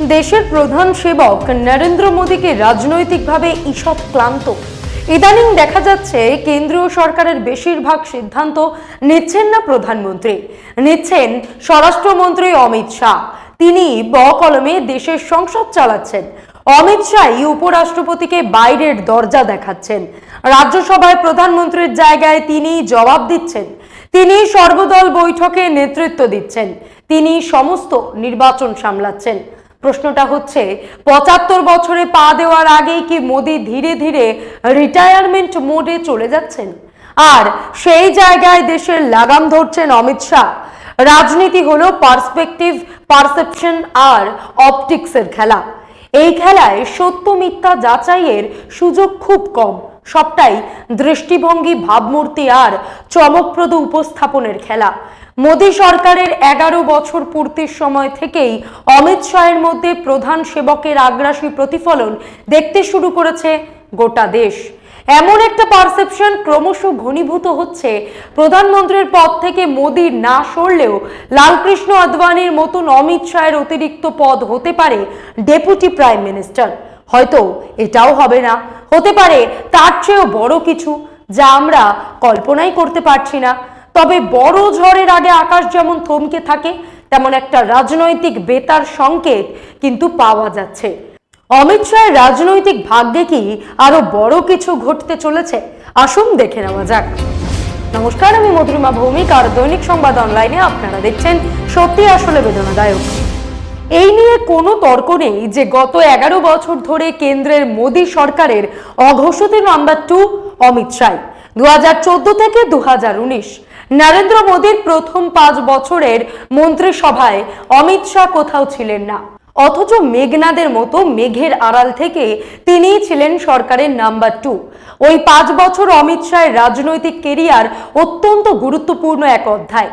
দেশের প্রধান সেবক নরেন্দ্র মোদীকে রাজনৈতিকভাবে ঈষৎ ক্লান্ত। ইদানিং দেখা যাচ্ছে কেন্দ্রীয় সরকারের বেশিরভাগ সিদ্ধান্ত নিচ্ছেন না প্রধানমন্ত্রী। নিচ্ছেন স্বরাষ্ট্রমন্ত্রী অমিত শাহ। তিনি ব কলমে দেশের সংসদ চালাচ্ছেন। অমিত শাহই উপরাষ্ট্রপতিকে বাইরের দরজা দেখাচ্ছেন। রাজ্যসভায় প্রধানমন্ত্রীর জায়গায় তিনি জবাব দিচ্ছেন। তিনি সর্বদল বৈঠকে নেতৃত্ব দিচ্ছেন। তিনি সমস্ত নির্বাচন সামলাচ্ছেন। প্রশ্নটা হচ্ছে, পঁচাত্তর বছরে পা দেওয়ার আগেই কি মোদি ধীরে ধীরে রিটায়ারমেন্ট মোডে চলে যাচ্ছেন? আর সেই জায়গায় দেশের লাগাম ধরছেন অমিত শাহ। রাজনীতি হলো পার্সপেক্টিভ পারসেপশন আর অপটিক্সের খেলা। এই খেলায় সত্য মিথ্যা যাচাইয়ের সুযোগ খুব কম। সবটাই দৃষ্টিভঙ্গি, ভাবমূর্তি আর চমকপ্রদ উপস্থাপনের খেলা। মোদী সরকারের এগারো বছর পূর্তির সময় থেকেই অমিত শাহের মধ্যে প্রধান সেবকের আগ্রাসী প্রতিফলন দেখতে শুরু করেছে গোটা দেশ। এমন একটা পারসেপশন ক্রমশ ঘনীভূত হচ্ছে। প্রধানমন্ত্রীর পদ থেকে মোদির না সরলেও লালকৃষ্ণ আদবানির মতন অমিত শাহের অতিরিক্ত পদ হতে পারে ডেপুটি প্রাইম মিনিস্টার। হয়তো এটাও হবে না। হতে পারে তার চেয়েও বড় কিছু যা আমরা কল্পনাই করতে পারছি না। তবে বড় ঝড়ের আগে আকাশ যেমন থমকে থাকে, তেমন একটা রাজনৈতিক বেতার সংকেত কিন্তু পাওয়া যাচ্ছে। অমিত শাহের রাজনৈতিক ভাগ্যে কি আরও বড় কিছু ঘটতে চলেছে? আসুন দেখে নেওয়া যাক। নমস্কার, আমি মধুরিমা ভৌমিক, আর দৈনিক সংবাদ অনলাইনে আপনারা দেখছেন সত্যি আসলে বেদনাদায়ক। এই নিয়ে কোনো তর্ক নেই যে গত এগারো বছর ধরে কেন্দ্রের মোদী সরকারের অঘোষিত নাম্বার টু অমিত শাহ দু হাজার চোদ্দ থেকে দু হাজার উনিশ। নরেন্দ্র মোদীর প্রথম পাঁচ বছরের মন্ত্রিসভায় অমিত শাহ কোথাও ছিলেন না। অথচ মেঘনাদের মতো মেঘের আড়াল থেকে তিনিই ছিলেন সরকারের নাম্বার টু। ওই পাঁচ বছর অমিত শাহের রাজনৈতিক কেরিয়ার অত্যন্ত গুরুত্বপূর্ণ এক অধ্যায়।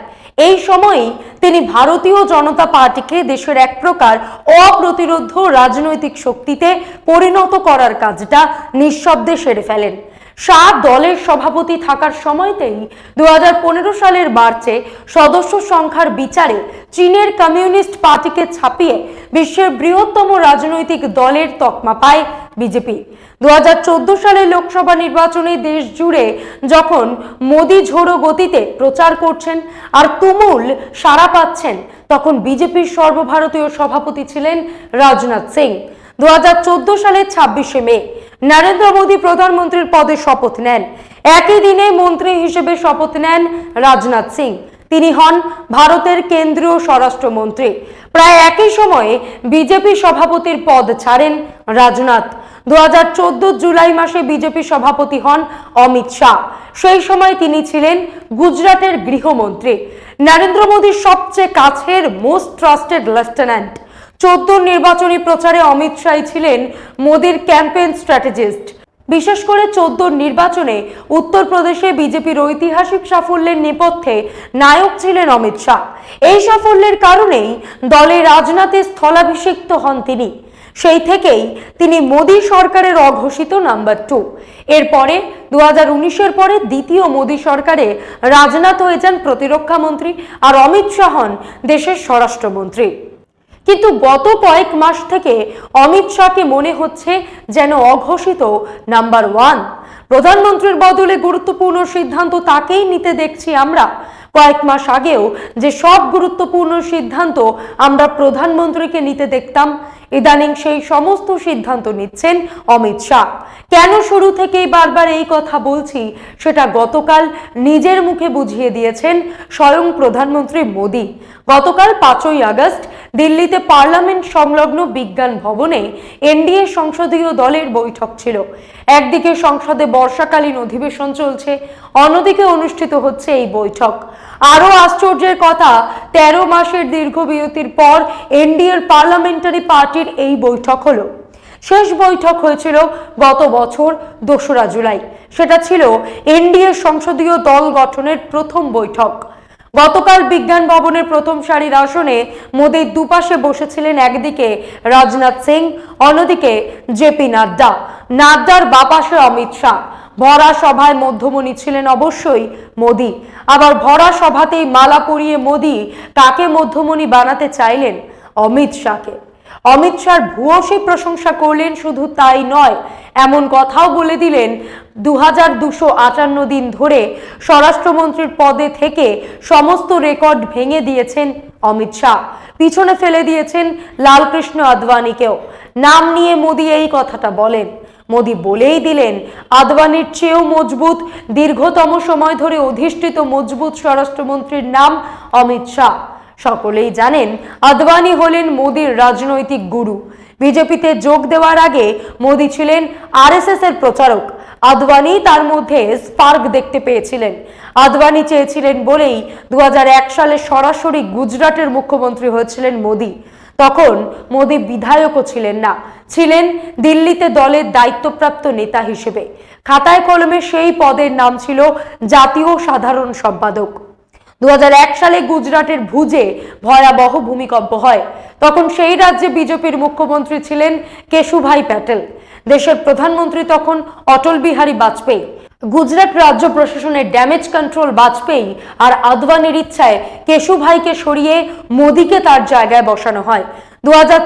এই সময়েই তিনি ভারতীয় জনতা পার্টিকে দেশের এক প্রকার অপ্রতিরোধ রাজনৈতিক শক্তিতে পরিণত করার কাজটা নিঃশব্দে সেরে ফেলেন। শাহ দলের সভাপতি থাকার সময়তেই দু সালের মার্চে সদস্য সংখ্যার বিচারে চীনের কমিউনিস্ট পার্টিকে ছাপিয়ে বিশ্বের বৃহত্তম রাজনৈতিক দলের তকমা পায় বিজেপি। দু সালের লোকসভা নির্বাচনে দেশ জুড়ে যখন মোদি ঝোড়ো গতিতে প্রচার করছেন আর তুমুল সাড়া পাচ্ছেন, তখন বিজেপির সর্বভারতীয় সভাপতি ছিলেন রাজনাথ সিং। দু হাজার চোদ্দ সালের ছাব্বিশে মে নরেন্দ্র মোদী প্রধানমন্ত্রীর পদে শপথ নেন। একই দিনে মন্ত্রী হিসেবে শপথ নেন রাজনাথ সিং। তিনি হন ভারতের কেন্দ্রীয় স্বরাষ্ট্রমন্ত্রী। প্রায় একই সময়ে বিজেপি সভাপতির পদ ছাড়েন রাজনাথ। দুহাজার চোদ্দ জুলাই মাসে বিজেপি সভাপতি হন অমিত শাহ। সেই সময় তিনি ছিলেন গুজরাটের গৃহমন্ত্রী। নরেন্দ্র মোদীর সবচেয়ে কাছের মোস্ট ট্রাস্টেড লেফটেন্যান্ট চোদ্দ নির্বাচনী প্রচারে অমিত শাহ ছিলেন মোদীর ক্যাম্পেইন স্ট্র্যাটেজিস্ট। বিশেষ করে চোদ্দ নির্বাচনে উত্তরপ্রদেশে বিজেপির ঐতিহাসিক সাফল্যের নেপথ্যে নায়ক ছিলেন অমিত শাহ। এই সাফল্যের কারণেই দলে রাজনাথে স্থলাভিষিক্ত হন তিনি। সেই থেকেই তিনি মোদী সরকারের অঘোষিত নাম্বার টু। এরপরে দু হাজার উনিশের পরে দ্বিতীয় মোদী সরকারে রাজনাথ হয়ে যান প্রতিরক্ষা মন্ত্রী আর অমিত শাহ হন দেশের স্বরাষ্ট্রমন্ত্রী। কিন্তু গত কয়েক মাস থেকে অমিত শাহকে মনে হচ্ছে যেন অঘোষিত নাম্বার ওয়ান। প্রধানমন্ত্রীর বদলে গুরুত্বপূর্ণ সিদ্ধান্ত তাকেই নিতে দেখছি আমরা। কয়েক মাস আগেও যে সব গুরুত্বপূর্ণ সিদ্ধান্ত আমরা প্রধানমন্ত্রীকে নিতে দেখতাম, ইদানিং সেই সমস্ত সিদ্ধান্ত নিচ্ছেন অমিত শাহ। কেন শুরু থেকেই বারবার এই কথা বলছি সেটা গতকাল নিজের মুখে বুঝিয়ে দিয়েছেন স্বয়ং প্রধানমন্ত্রী মোদী। গতকাল পাঁচই আগস্ট দিল্লিতে পার্লামেন্ট সংলগ্ন বিজ্ঞান ভবনে এনডিএ সংসদীয় দলের বৈঠক ছিল। একদিকে সংসদে বর্ষাকালীন অধিবেশন চলছে, অন্যদিকে অনুষ্ঠিত হচ্ছে এই বৈঠক। আরও আশ্চর্যের কথা, তেরো মাসের দীর্ঘ বিরতির পর এনডিএর পার্লামেন্টারি পার্টির এই বৈঠক হলো। শেষ বৈঠক হয়েছিল গত বছর দোসরা জুলাই। সেটা ছিল এনডিএ সংসদীয় দল গঠনের প্রথম বৈঠক। গতকাল বিজ্ঞান ভবনের প্রথম সারির আসনে মোদীর দুপাশে বসেছিলেন একদিকে রাজনাথ সিং, অন্যদিকে জেপি নাড্ডা। নাড্ডার বাপাশে অমিত শাহ। ভরা সভায় মধ্যমণি ছিলেন অবশ্যই মোদি। আবার ভরা সভাতেই মালা পরিয়ে মোদি কাকে মধ্যমণি বানাতে চাইলেন অমিত শাহকে? অমিত শাহর ভূয়সী প্রশংসা করলেন, শুধু তাই নয়, এমন কথাও বলে দিলেন দু আটান্ন দিন ধরে স্বরাষ্ট্রমন্ত্রীর পদে থেকে সমস্ত রেকর্ড ভেঙে দিয়েছেন অমিত শাহ। পিছনে ফেলে দিয়েছেন লালকৃষ্ণ আদবানিকেও। নাম নিয়ে মোদী এই কথাটা বলেন। মোদী বলেই দিলেন, আদবানির চেয়েও মজবুত, দীর্ঘতম সময় ধরে অধিষ্ঠিত মজবুত স্বরাষ্ট্রমন্ত্রীর নাম অমিত শাহ। সকলেই জানেন আদবানি হলেন মোদীর রাজনৈতিক গুরু। বিজেপিতে যোগ দেওয়ার আগে মোদী ছিলেন আরএসএস এর প্রচারক। আদবানি তার মধ্যে স্পার্ক দেখতে পেয়েছিলেন। আদবানি চেয়েছিলেন বলেই দু হাজার এক সালে সরাসরি গুজরাটের মুখ্যমন্ত্রী হয়েছিলেন মোদী। তখন মোদী বিধায়কও ছিলেন না, ছিলেন দিল্লিতে দলের দায়িত্বপ্রাপ্ত নেতা হিসেবে। খাতায় কলমে সেই পদের নাম ছিল জাতীয় সাধারণ সম্পাদক। দু হাজার এক সালে গুজরাটের ভুজে ভয়াবহ ভূমিকম্প হয়। তখন সেই রাজ্যে বিজেপির মুখ্যমন্ত্রী ছিলেন কেশুভাই প্যাটেল। দেশের প্রধানমন্ত্রী তখন অটল বিহারী বাজপেয়ী। গুজরাট রাজ্য প্রশাসনের ড্যামেজ কন্ট্রোল বাজপেয়ী আর আদবানির ইচ্ছায় কেশুভাইকে সরিয়ে মোদীকে তার জায়গায় বসানো হয়। দু হাজার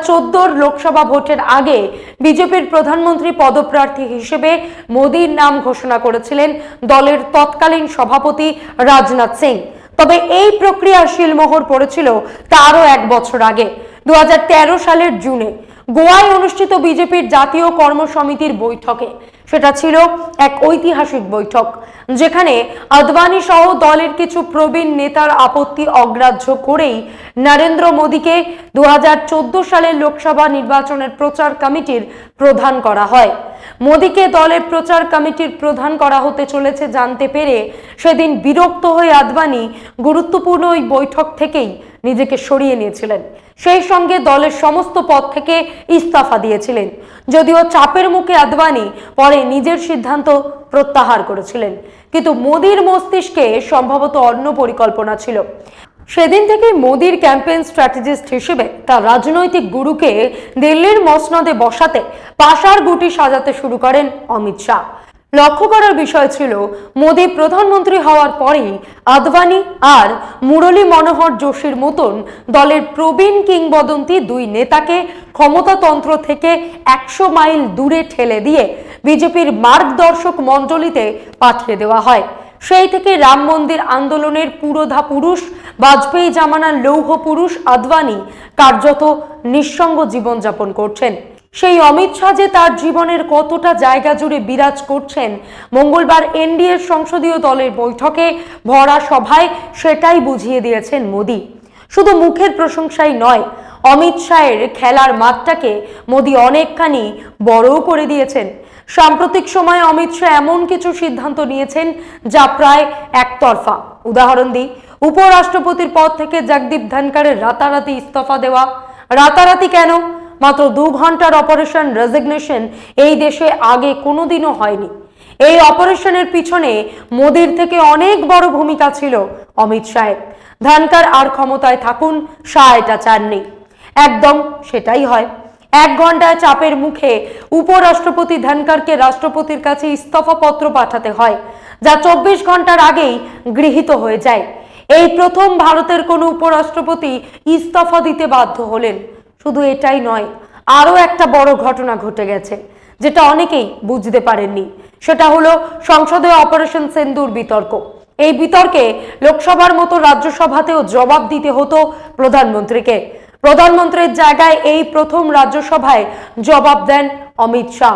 লোকসভা ভোটের আগে বিজেপির প্রধানমন্ত্রী পদপ্রার্থী হিসেবে মোদীর নাম ঘোষণা করেছিলেন দলের তৎকালীন সভাপতি রাজনাথ সিং। তবে এই প্রক্রিয়া শিলমোহর পড়েছিল তারও এক বছর আগে দু হাজার তেরো সালের জুনে। গোয়ায় অনুষ্ঠিত বিজেপির জাতীয় কর্মসমিতির বৈঠকে। সেটা ছিল এক ঐতিহাসিক বৈঠক, যেখানে আদবানি সহ দলের কিছু প্রবীণ নেতার আপত্তি অগ্রাহ্য করেই নরেন্দ্র মোদীকে দু হাজার চোদ্দ সালের লোকসভা নির্বাচনের প্রচার কমিটির প্রধান করা হয়। মোদীকে দলের প্রচার কমিটির প্রধান করা হতে চলেছে জানতে পেরে সেদিন বিরক্ত হয়ে আদবানি গুরুত্বপূর্ণ ওই বৈঠক থেকেই নিজেকে সরিয়ে নিয়েছিলেন। সেই সঙ্গে দলের সমস্ত পদ থেকে ইস্তফা দিয়েছিলেন। যদিও চাপের মুখে আদবানি পরে নিজের সিদ্ধান্ত প্রত্যাহার করেছিলেন। কিন্তু মোদীর মস্তিষ্কে সম্ভবত অন্য পরিকল্পনা ছিল। সেদিন থেকে মোদীর ক্যাম্পেইন স্ট্র্যাটেজিস্ট হিসেবে তার রাজনৈতিক গুরুকে দিল্লির মসনদে বসাতে পাশার গুটি সাজাতে শুরু করেন অমিত শাহ। লক্ষ্য করার বিষয় ছিল মোদী প্রধানমন্ত্রী হওয়ার পরেই আদবানি আর মুরলী মনোহর যোশীর মতন দলের প্রবীণ কিংবদন্তি দুই নেতাকে ক্ষমতাতন্ত্র থেকে একশো মাইল দূরে ঠেলে দিয়ে বিজেপির মার্গদর্শক মণ্ডলীতে পাঠিয়ে দেওয়া হয়। সেই থেকে রাম মন্দির আন্দোলনের পুরোধা পুরুষ, বাজপেয়ী জামানার লৌহ পুরুষ আদবানি কার্যত নিঃসঙ্গ জীবনযাপন করছেন। সেই অমিত শাহ যে তার জীবনের কতটা জায়গা জুড়ে বিরাজ করছেন, মঙ্গলবার এনডিএর সংসদীয় দলের বৈঠকে ভরা সভায় সেটাই বুঝিয়ে দিয়েছেন মোদী। শুধু মুখের প্রশংসাই নয়, অমিত শাহের খেলার মাঠটাকে মোদী অনেকখানি বড়ও করে দিয়েছেন। সাম্প্রতিক সময়ে অমিত শাহ এমন কিছু সিদ্ধান্ত নিয়েছেন যা প্রায় একতরফা। উদাহরণ দিই, উপরাষ্ট্রপতির পদ থেকে জগদীপ ধনকরের রাতারাতি ইস্তফা দেওয়া। রাতারাতি কেন? মাত্র দু ঘণ্টার অপারেশন রেজিগনেশন এই দেশে আগে কোনোদিনও হয়নি। এই অপারেশনের পিছনে মোদির থেকে অনেক বড় ভূমিকা ছিল অমিত শাহের। ধনকর আর ক্ষমতায় থাকুন শাহ এটা চাননি। একদম সেটাই হয়। এক ঘন্টায় চাপের মুখে উপরাষ্ট্রপতি ধনকরকে রাষ্ট্রপতির কাছে ইস্তফা পত্র পাঠাতে হয়, যা চব্বিশ ঘণ্টার আগেই গৃহীত হয়ে যায়। এই প্রথম ভারতের কোনো উপরাষ্ট্রপতি ইস্তফা দিতে বাধ্য হলেন। শুধু এটাই নয়, আরও একটা বড় ঘটনা ঘটে গেছে, যেটা অনেকেই বুঝতে পারেননি। সেটা হলো সংসদে অপারেশন সেন্দুর বিতর্ক। এই বিতর্কে লোকসভার মতো রাজ্যসভাতেও জবাব দিতে হতো প্রধানমন্ত্রীকে। প্রধানমন্ত্রীর জায়গায় এই প্রথম রাজ্যসভায় জবাব দেন অমিত শাহ।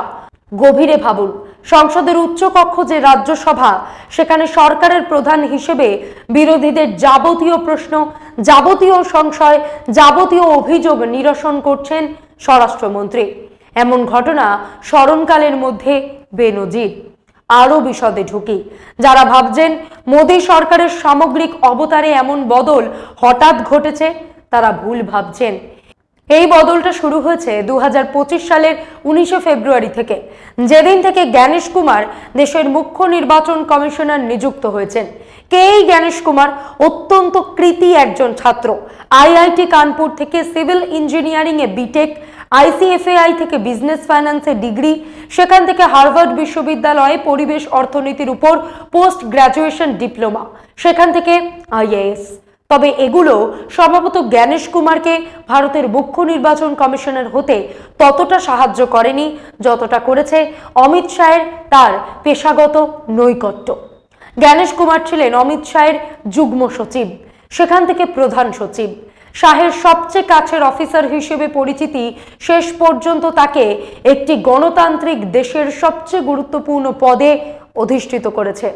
গভীরে ভাবুন সংসদের উচ্চকক্ষ যে রাজ্যসভা, সেখানে সরকারের প্রধান হিসেবে বিরোধীদের যাবতীয় প্রশ্ন, যাবতীয় সংশয়, যাবতীয় অভিযোগ নিরসন করছেন স্বরাষ্ট্রমন্ত্রী। এমন ঘটনা স্মরণকালের মধ্যে বেনজির। আরও বিশদে ঢুকি। যারা ভাবছেন মোদী সরকারের সামগ্রিক অবতারে এমন বদল হঠাৎ ঘটেছে, তারা ভুল ভাবছেন। এই বদলটা শুরু হয়েছে দু হাজার পঁচিশ সালের উনিশে ফেব্রুয়ারি থেকে। যেদিন থেকে জ্ঞানেশ কুমার দেশের মুখ্য নির্বাচন কমিশনার নিযুক্ত হয়েছেন। কে এই জ্ঞানেশ কুমার? অত্যন্ত কৃতি একজন ছাত্র। আইআইটি কানপুর থেকে সিভিল ইঞ্জিনিয়ারিং এ বিটেক আইসিএফএআই থেকে বিজনেস ফাইন্যান্সে ডিগ্রি, সেখান থেকে হার্ভার্ড বিশ্ববিদ্যালয়ে পরিবেশ অর্থনীতির উপর পোস্ট গ্র্যাজুয়েশন ডিপ্লোমা, সেখান থেকে আইএএস তবে এগুলো সম্ভবত জ্ঞানেশ কুমারকে ভারতের মুখ্য নির্বাচন কমিশনার হতে ততটা সাহায্য করেনি যতটা করেছে অমিত শাহের তার পেশাগত নৈকট্য। জ্ঞানেশ কুমার ছিলেন অমিত শাহের যুগ্ম সচিব, সেখান থেকে প্রধান সচিব। শাহের সবচেয়ে কাছের অফিসার হিসেবে পরিচিতি শেষ পর্যন্ত তাকে একটি গণতান্ত্রিক দেশের সবচেয়ে গুরুত্বপূর্ণ পদে অধিষ্ঠিত করেছে,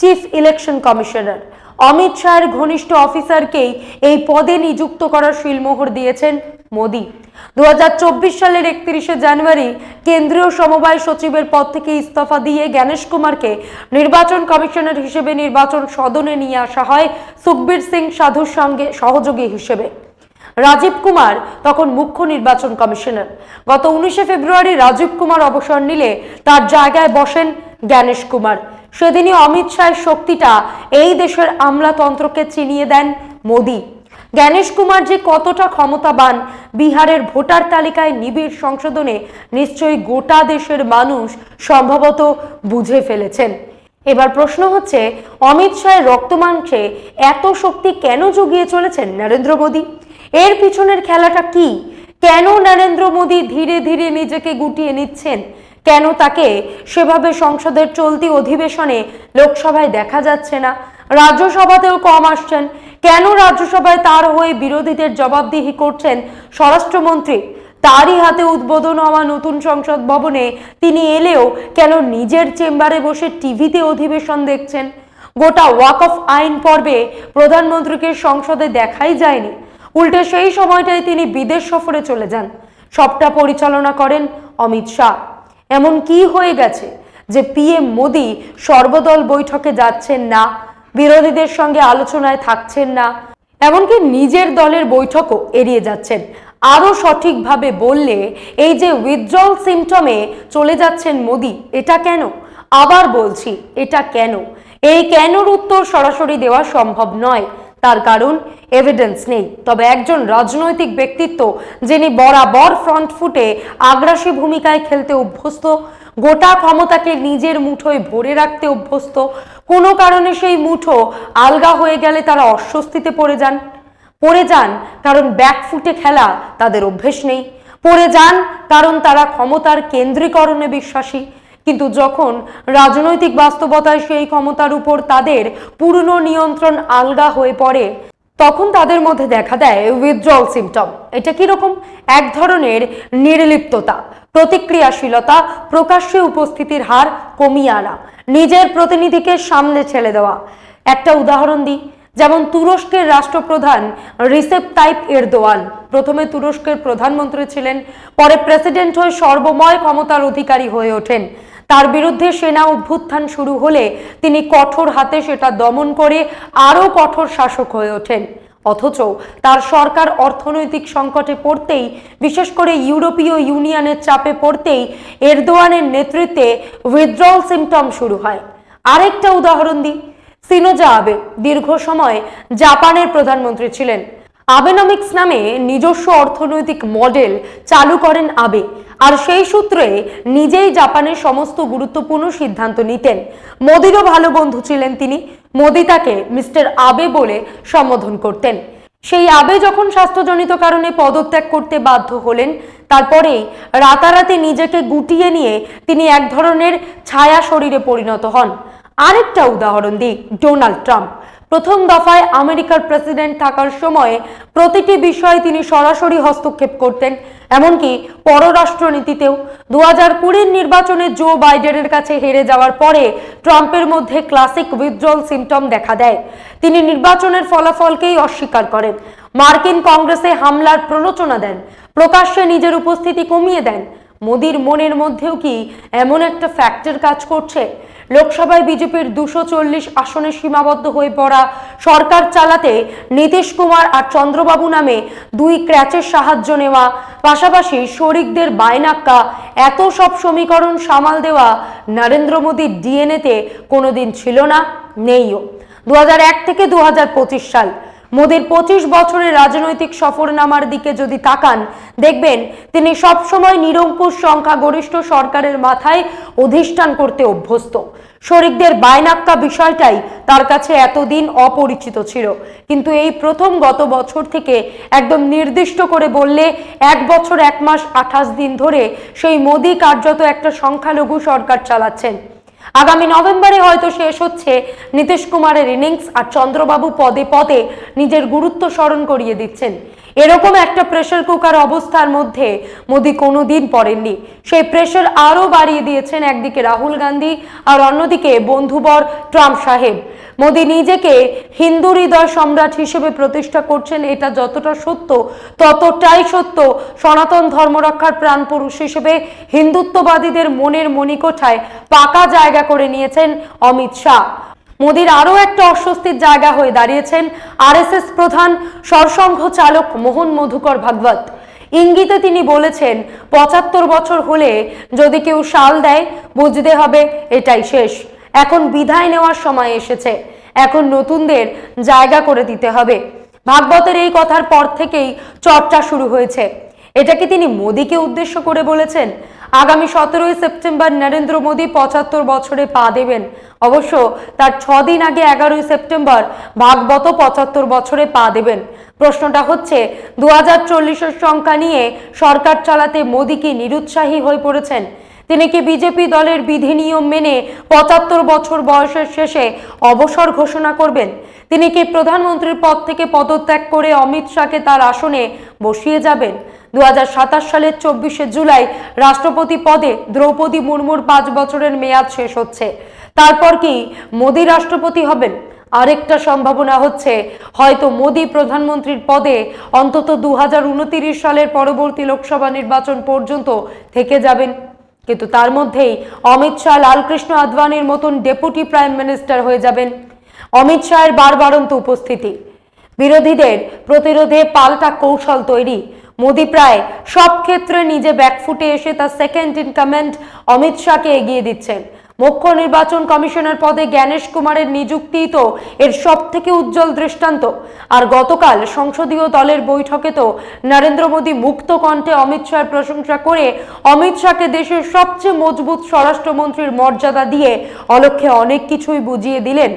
চিফ ইলেকশন কমিশনার। অমিত শাহের ঘনিষ্ঠ অফিসারকেই এই পদে নিযুক্ত করার শিলমোহর দিয়েছেন মোদী। চব্বিশ সালের একত্রিশে জানুয়ারি কেন্দ্রীয় সমবায় সচিবের পদ থেকে ইস্তফা দিয়ে জ্ঞানেশ কুমারকে নির্বাচন কমিশনার হিসেবে নির্বাচন সদনে নিয়ে আসা হয় সুখবীর সিং সাধুর সঙ্গে সহযোগী হিসেবে। রাজীব কুমার তখন মুখ্য নির্বাচন কমিশনার। গত উনিশে ফেব্রুয়ারি রাজীব কুমার অবসর নিলে তার জায়গায় বসেন জ্ঞানেশ কুমার। সেদিনই অমিত শাহের শক্তিটা এই দেশের আমলাতন্ত্রকে চিনিয়ে দেন মোদী। জ্ঞানেশ কুমার যে কতটা ক্ষমতাবান, বিহারের ভোটার তালিকায় নিবিড় সংশোধনে নিশ্চয়ই গোটা দেশের মানুষ সম্ভবত বুঝে ফেলেছেন। এবার প্রশ্ন হচ্ছে, অমিত শাহের রক্তমাংসে এত শক্তি কেন জুগিয়ে চলেছেন নরেন্দ্র মোদী? এর পিছনের খেলাটা কি? কেন নরেন্দ্র মোদী ধীরে ধীরে নিজেকে গুটিয়ে নিচ্ছেন? কেন তাকে সেভাবে সংসদের চলতি অধিবেশনে লোকসভায় দেখা যাচ্ছে না? রাজ্যসভাতেও কম আসছেন। কেন রাজ্যসভায় তার হয়ে বিরোধীদের জবাবদিহি করছেন স্বরাষ্ট্রমন্ত্রী? তারই হাতে উদ্বোধন হওয়া নতুন সংসদ ভবনে তিনি এলেও কেন নিজের চেম্বারে বসে টিভিতে অধিবেশন দেখছেন? গোটা ওয়াক অফ আইন পর্বে প্রধানমন্ত্রীকে সংসদে দেখাই যায়নি। উল্টে সেই সময়টায় তিনি বিদেশ সফরে চলে যান। সবটা পরিচালনা করেন অমিত শাহ। এমন কি হয়ে গেছে যে পিএম মোদি সর্বদল বৈঠকে যাচ্ছেন না, বিরোধীদের সঙ্গে আলোচনায় থাকছেন না, এমনকি নিজের দলের বৈঠকও এড়িয়ে যাচ্ছেন। আরও সঠিকভাবে বললে, এই যে উইথড্রল সিমটমে চলে যাচ্ছেন মোদি, এটা কেন? আবার বলছি, এটা কেন? এই কেনর উত্তর সরাসরি দেওয়া সম্ভব নয়। তার কারণ এভিডেন্স নেই। তবে একজন রাজনৈতিক ব্যক্তিত্ব যিনি বরাবর ফ্রন্ট ফুটে আগ্রাসী ভূমিকায় খেলতে অভ্যস্ত, গোটা ক্ষমতাকে নিজের মুঠোয় ভরে রাখতে অভ্যস্ত, কোনো কারণে সেই মুঠো আলগা হয়ে গেলে তারা অস্বস্তিতে পড়ে যান। পড়ে যান কারণ ব্যাকফুটে খেলা তাদের অভ্যেস নেই। পড়ে যান কারণ তারা ক্ষমতার কেন্দ্রীকরণে বিশ্বাসী। কিন্তু যখন রাজনৈতিক বাস্তবতায় সেই ক্ষমতার উপর তাদের পূর্ণ নিয়ন্ত্রণ আলগা হয়ে পড়ে, তখন তাদের মধ্যে দেখা দেয় উইথড্রল সিমটম এটা কীরকম এক ধরনের নির্লিপ্ততা, প্রতিক্রিয়াশীলতা, প্রকাশ্যে উপস্থিতির হার কমিয়ে আনা, নিজের প্রতিনিধিকে সামনে ছেড়ে দেওয়া। একটা উদাহরণ দিই, যেমন তুরস্কের রাষ্ট্রপ্রধান রিসেপ তাইপ এরদোয়ান। প্রথমে তুরস্কের প্রধানমন্ত্রী ছিলেন, পরে প্রেসিডেন্ট হয়ে সর্বময় ক্ষমতার অধিকারী হয়ে ওঠেন। তার বিরুদ্ধে সেনা অভ্যুত্থান শুরু হলে তিনি কঠোর হাতে সেটা দমন করে আরও কঠোর শাসক হয়ে ওঠেন। অথচ তার সরকার অর্থনৈতিক সংকটে পড়তেই, বিশেষ করে ইউরোপীয় ইউনিয়নের চাপে পড়তেই এরদোয়ানের নেতৃত্বে উইথড্রল সিমটম শুরু হয়। আরেকটা উদাহরণ দিই। সিনোজা আবে দীর্ঘ সময় জাপানের প্রধানমন্ত্রী ছিলেন। আবেনমিক্স নামে নিজস্ব অর্থনৈতিক মডেল চালু করেন আবে, আর সেই সূত্রে নিজেই জাপানের সমস্ত গুরুত্বপূর্ণ সিদ্ধান্ত নিতেন। মোদিরও ভালো বন্ধু ছিলেন তিনি। মোদি তাকে মিস্টার আবে বলে সম্বোধন করতেন। সেই আবে যখন স্বাস্থ্যজনিত কারণে পদত্যাগ করতে বাধ্য হলেন, তারপরেই রাতারাতি নিজেকে গুটিয়ে নিয়ে তিনি এক ধরনের ছায়া শরীরে পরিণত হন। আরেকটা উদাহরণ দিই, ডোনাল্ড ট্রাম্প। প্রথম দফায় আমেরিকার প্রেসিডেন্ট থাকার সময় প্রতিটি বিষয়ে তিনি সরাসরি হস্তক্ষেপ করতেন। এমনকি পররাষ্ট্রনীতিতেও দু হাজার কুড়ির নির্বাচনে জো বাইডেনের কাছে হেরে যাওয়ার পরে ট্রাম্পের মধ্যে ক্লাসিক উইথড্রল সিমটম দেখা দেয়। তিনি নির্বাচনের ফলাফলকেই অস্বীকার করেন। মার্কিন কংগ্রেসে হামলার প্ররোচনা দেন। প্রকাশ্যে নিজের উপস্থিতি কমিয়ে দেন। মোদির মনের মধ্যেও কি এমন একটা ফ্যাক্টর কাজ করছে? লোকসভায় বিজেপির দুশো চল্লিশ আসনে সীমাবদ্ধ হয়ে পড়া সরকার চালাতে নীতিশ কুমার আর চন্দ্রবাবু নামে দুই ক্র্যাচের সাহায্য নেওয়া, পাশাপাশি শরিকদের বায়নাক্কা, এত সব সমীকরণ সামাল দেওয়া নরেন্দ্র মোদীর ডিএনএতে কোনোদিন ছিল না, নেইও। দু হাজার এক থেকে দু হাজার পঁচিশ সাল মোদীর পঁচিশ বছরের রাজনৈতিক সফরনামার দিকে যদি তাকান, দেখবেন তিনি সবসময় নিরঙ্কুশ সংখ্যাগরিষ্ঠ সরকারের মাথায় অধিষ্ঠান করতে অভ্যস্ত। শরিকদের বায়নাক্কা বিষয়টাই তার কাছে এতদিন অপরিচিত ছিল। কিন্তু এই প্রথম গত বছর থেকে একদম নির্দিষ্ট করে বললে এক বছর এক মাস আঠাশ দিন ধরে সেই মোদী কার্যত একটা সংখ্যালঘু সরকার চালাচ্ছেন। আগামী নভেম্বরে হয়তো শেষ হচ্ছে নীতিশ কুমারের ইনিংস আর চন্দ্রবাবু পদে পদে নিজের গুরুত্ব স্মরণ করিয়ে দিচ্ছেন। এরকম একটা প্রেশার কুকার অবস্থার মধ্যে মোদী কোনোদিন পড়েননি। সেই প্রেশার আরও বাড়িয়ে দিয়েছেন একদিকে রাহুল গান্ধী আর অন্যদিকে বন্ধুবর ট্রাম্প সাহেব। মোদী নিজেকে হিন্দু হৃদয় সম্রাট হিসেবে প্রতিষ্ঠা করছেন, এটা যতটা সত্য, ততটাই সত্য। সনাতন ধর্মরক্ষার প্রাণপুরুষ হিসেবে হিন্দুত্ববাদীদের মনের মণিকোঠায় পাকা জায়গা করে নিয়েছেন অমিত শাহ। মোদির আরও একটা অস্বস্তির জায়গা হয়ে দাঁড়িয়েছেন আরএসএস প্রধান সরসংঘ চালক মোহন মধুকর ভাগবত। ইঙ্গিতে তিনি বলেছেন, পঁচাত্তর বছর হলে যদি কেউ শাল দেয়, বুঝতে হবে এটাই শেষ। এখন বিদায় নেওয়ার সময় এসেছে। এখন নতুনদের জায়গা করে দিতে হবে। ভাগবতের এই কথার পর থেকেই চর্চা শুরু হয়েছে। এটাকে তিনি মোদীকে উদ্দেশ্য করে বলেছেন। আগামী সতেরোই সেপ্টেম্বর নরেন্দ্র মোদী পঁচাত্তর বছরে পা দেবেন। অবশ্য তার ছদিন আগে এগারোই সেপ্টেম্বর ভাগবত পঁচাত্তর বছরে পা দেবেন। প্রশ্নটা হচ্ছে দু হাজার সংখ্যা নিয়ে সরকার চালাতে মোদী কি নিরুৎসাহী হয়ে পড়েছেন? তিনি কি বিজেপি দলের বিধি নিয়ম মেনে পঁচাত্তর বছর বয়সের শেষে অবসর ঘোষণা করবেন? তিনি কি প্রধানমন্ত্রীর পদ থেকে পদত্যাগ করে অমিত শাহকে তার আসনে বসিয়ে যাবেন? দুহাজার সাতাশ সালের চব্বিশে জুলাই রাষ্ট্রপতি পদে দ্রৌপদী মুর্মুর পাঁচ বছরের মেয়াদ শেষ হচ্ছে। তারপর কি মোদী রাষ্ট্রপতি হবেন? আরেকটা সম্ভাবনা হচ্ছে, হয়তো মোদী প্রধানমন্ত্রীর পদে অন্তত দু হাজার উনত্রিশ সালের পরবর্তী লোকসভা নির্বাচন পর্যন্ত থেকে যাবেন। কিন্তু তার মধ্যেই অমিত শাহ, লালকৃষ্ণ আদবানির মতন ডেপুটি প্রাইম মিনিস্টার হয়ে যাবেন। অমিত শাহের বারবারন্ত উপস্থিতি। বিরোধীদের প্রতিরোধে পাল্টা কৌশল তৈরি। মোদি প্রায় সব ক্ষেত্রে নিজে ব্যাকফুটে এসে তার সেকেন্ড ইন কমেন্ট অমিত শাহকে এগিয়ে দিচ্ছেন। মুখ্য নির্বাচন কমিশনের পদে জ্ঞানেশ কুমারের নিযুক্তি তো এর সব থেকে উজ্জ্বল দৃষ্টান্ত। আর গতকাল সংসদীয় দলের বৈঠকে তো নরেন্দ্র মোদী মুক্ত কণ্ঠে অমিত শাহের প্রশংসা করে অমিত শাহকে দেশের সবচেয়ে মজবুত স্বরাষ্ট্রমন্ত্রীর মর্যাদা দিয়ে অলক্ষ্যে অনেক কিছুই বুঝিয়ে দিলেন।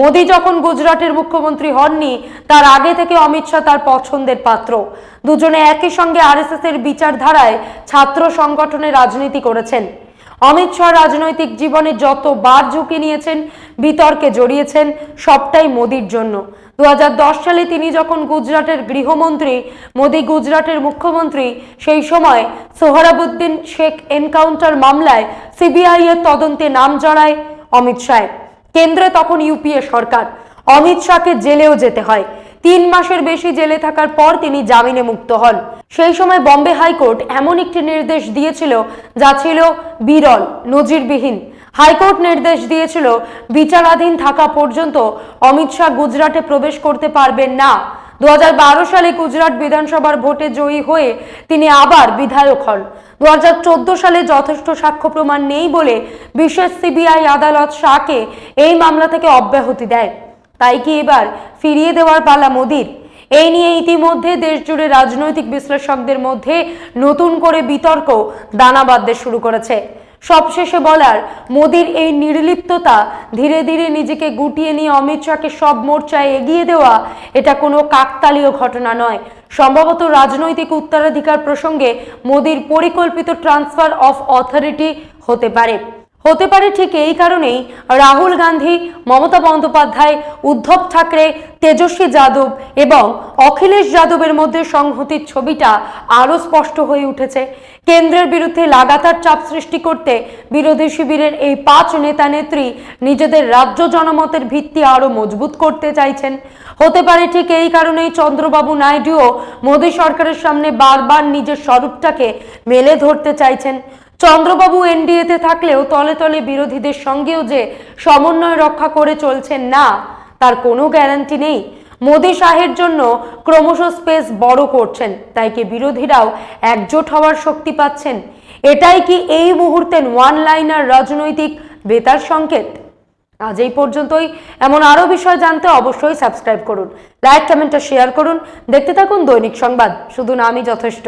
মোদী যখন গুজরাটের মুখ্যমন্ত্রী হননি, তার আগে থেকে অমিত শাহ তার পছন্দের পাত্র। দুজনে একই সঙ্গে আরএসএস এর বিচারধারায় ছাত্র সংগঠনে রাজনীতি করেছেন। অমিত শাহ রাজনৈতিক জীবনে যতবার ঝুঁকি নিয়েছেন, বিতর্কে জড়িয়েছেন সবটাই মোদির জন্য। দু হাজার দশ সালে তিনি যখন গুজরাটের গৃহমন্ত্রী, মোদী গুজরাটের মুখ্যমন্ত্রী, সেই সময় সোহরাবুদ্দিন শেখ এনকাউন্টার মামলায় সিবিআই এর তদন্তে নাম জড়ায় অমিত শাহ। কেন্দ্রে তখন ইউপিএ সরকার। অমিত শাহকে জেলেও যেতে হয়। তিন মাসের বেশি জেলে থাকার পর তিনি জামিনে মুক্ত হন। সেই সময় বম্বে হাইকোর্ট এমন একটি নির্দেশ দিয়েছিল যা ছিল বিরল, নজিরবিহীন। হাইকোর্ট নির্দেশ দিয়েছিল, বিচারাধীন থাকা পর্যন্ত অমিত শাহ গুজরাটে প্রবেশ করতে পারবেন না। দু হাজার বারো সালে গুজরাট বিধানসভার ভোটে জয়ী হয়ে তিনি আবার বিধায়ক হন। দু হাজার চোদ্দ সালে যথেষ্ট সাক্ষ্য প্রমাণ নেই বলে বিশেষ সিবিআই আদালত শাহকে এই মামলা থেকে অব্যাহতি দেয়। তাই কি এবার ফিরিয়ে দেওয়ার পালা মোদির? এই নিয়ে ইতিমধ্যে দেশজুড়ে রাজনৈতিক বিশ্লেষকদের মধ্যে নতুন করে বিতর্ক দানা বাঁধতে শুরু করেছে। সবশেষে বলার, মোদির এই নির্লিপ্ততা ধীরে ধীরে নিজেকে গুটিয়ে নিয়ে অমিত শাহকে সব মোর্চায় এগিয়ে দেওয়া, এটা কোনো কাকতালীয় ঘটনা নয়। সম্ভবত রাজনৈতিক উত্তরাধিকার প্রসঙ্গে মোদির পরিকল্পিত ট্রান্সফার অফ অথরিটি হতে পারে। হতে পারে ঠিক এই কারণেই রাহুল গান্ধী, মমতা বন্দ্যোপাধ্যায়, উদ্ধব ঠাকরে, তেজস্বী যাদব এবং অখিলেশ যাদবের মধ্যে সংহতির ছবিটা আরও স্পষ্ট হয়ে উঠেছে। কেন্দ্রের বিরুদ্ধে লাগাতার চাপ সৃষ্টি করতে বিরোধী শিবিরের এই পাঁচ নেতা নেত্রী নিজেদের রাজ্য জনমতের ভিত্তি আরও মজবুত করতে চাইছেন। হতে পারে ঠিক এই কারণেই চন্দ্রবাবু নাইডুও মোদী সরকারের সামনে বারবার নিজের স্বরূপটাকে মেলে ধরতে চাইছেন। চন্দ্রবাবু এনডিএতে থাকলেও তলে তলে বিরোধীদের সঙ্গেও যে সমন্বয় রক্ষা করে চলছেন না, তার কোনো গ্যারান্টি নেই। মোদী শাহের জন্য ক্রমশ স্পেস বড় করছেন, তাই কি বিরোধীরাও একজোট হওয়ার শক্তি পাচ্ছেন? এটাই কি এই মুহূর্তে ওয়ান লাইনার রাজনৈতিক বেতার সংকেত? আজ এই পর্যন্তই। এমন আরও বিষয় জানতে অবশ্যই সাবস্ক্রাইব করুন, লাইক কমেন্টটা শেয়ার করুন। দেখতে থাকুন দৈনিক সংবাদ। শুধু নামই যথেষ্ট।